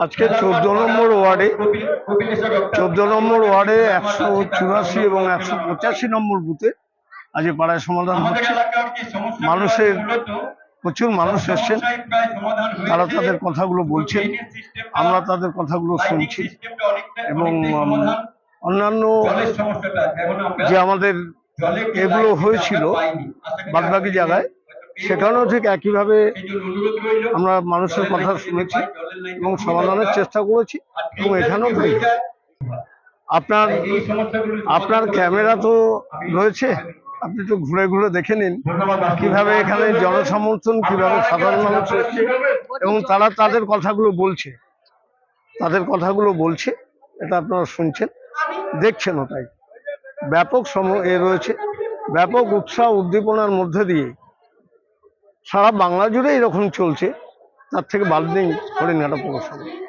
আজকে চোদ্দ নম্বর ওয়ার্ডে চোদ্দ নম্বর ওয়ার্ডে একশো চুরাশি এবং একশো পঁচাশি নম্বর বুথে আজ পাড়ায় সমাধান হচ্ছে। মানুষের প্রচুর মানুষ এসছেন। তারা তাদের কথাগুলো বলছেন। আমরা তাদের কথাগুলো শুনছি। এবং অন্যান্য যে আমাদের এগুলো হয়েছিল বাদবাকি জায়গায় সেখানেও ঠিক একইভাবে আমরা মানুষের কথা শুনেছি এবং সমাধানের চেষ্টা করেছি এবং এখানেও। আপনার আপনার ক্যামেরা তো রয়েছে। আপনি একটু ঘুরে ঘুরে দেখে নিন কীভাবে এখানে জনসমর্থন, কীভাবে সাধারণ মানুষ এসছে এবং তারা তাদের কথাগুলো বলছে। তাদের কথাগুলো বলছে, এটা আপনারা শুনছেন দেখছেন ওটাই ব্যাপক সম, এ রয়েছে। ব্যাপক উৎসাহ উদ্দীপনার মধ্যে দিয়ে সারা বাংলা জুড়ে এরকম চলছে। তার থেকে বাদ নেই হরিণঘাটা পৌরসভা।